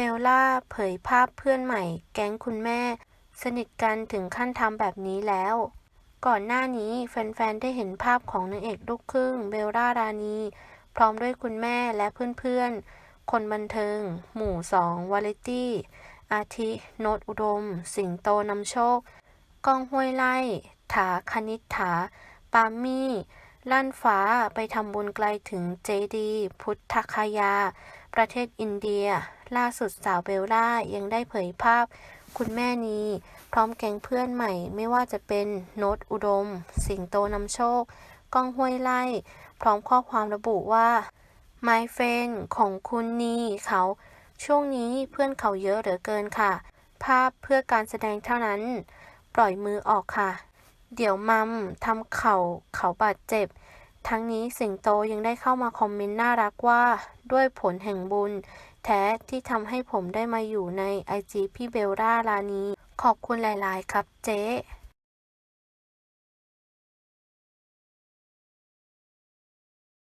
เบลล่าเผยภาพเพื่อนใหม่ แก๊งคุณแม่ สนิทกันถึงขั้นทำแบบนี้แล้ว ก่อนหน้านี้แฟนๆ ได้เห็นภาพของนางเอกลูกครึ่งเบลล่ารานี พร้อมด้วยคุณแม่และเพื่อนๆ คนบันเทิง หมู่สองวาเลตี้ อาทิโนตอุดม สิงโตนำโชค ก้องห้วยไล่ ถาคณิษฐา ปามี่ ลั่นฟ้าไปทำบุญไกลถึงเจดี พุทธคยา ประเทศอินเดีย ล่าสุดสาวเบลล่ายังได้เผยภาพ คุณแม่นีพร้อมแก๊งเพื่อนใหม่ ไม่ว่าจะเป็นโนตอุดม สิงโตนำโชค ก้องห้วยไล่ พร้อมข้อความระบุว่า My friend ของคุณนีเขา ช่วงนี้เพื่อนเขาเยอะเหลือเกินค่ะ ภาพเพื่อการแสดงเท่านั้น ปล่อยมือออกค่ะ เดี๋ยวมัมทำเข่าเขาบาดเจ็บ ทั้งนี้สิงโตยังได้เข้ามาคอมเมนต์น่ารักว่า ด้วยผลแห่งบุญ แท้ที่ทำให้ผมได้มาอยู่ในไอจีพี่เบลล่าลานีขอบคุณหลาย ๆ ครับเจ๊